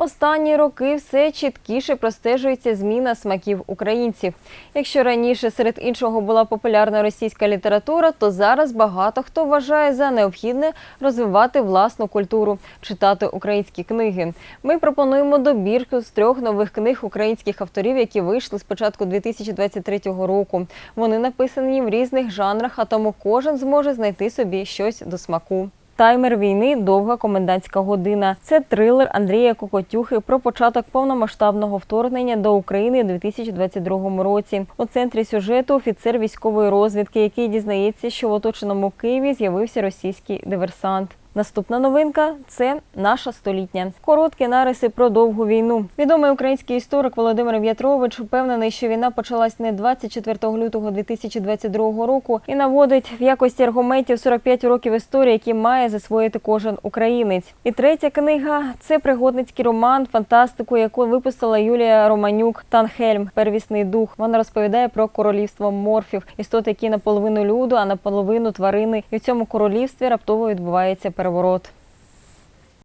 Останні роки все чіткіше простежується зміна смаків українців. Якщо раніше серед іншого була популярна російська література, то зараз багато хто вважає за необхідне розвивати власну культуру, читати українські книги. Ми пропонуємо добірку з трьох нових книг українських авторів, які вийшли з початку 2023 року. Вони написані в різних жанрах, а тому кожен зможе знайти собі щось до смаку. Таймер війни довга комендантська година. Це трилер Андрія Кокотюхи про початок повномасштабного вторгнення до України у 2022 році. У центрі сюжету офіцер військової розвідки, який дізнається, що в оточеному Києві з'явився російський диверсант. Наступна новинка це наша столітня. Короткі нариси про довгу війну. Відомий український історик Володимир В'ятрович впевнений, що війна почалась не 24 лютого 2022 року і наводить в якості аргументів 45 років історії, які має засвоїти кожен українець. І третя книга це пригодницький роман, фантастику, яку випустила Юлія Романюк Танхельм, первісний дух. Вона розповідає про королівство морфів, істот, які наполовину люду, а наполовину тварини. І в цьому королівстві раптово відбувається переворот.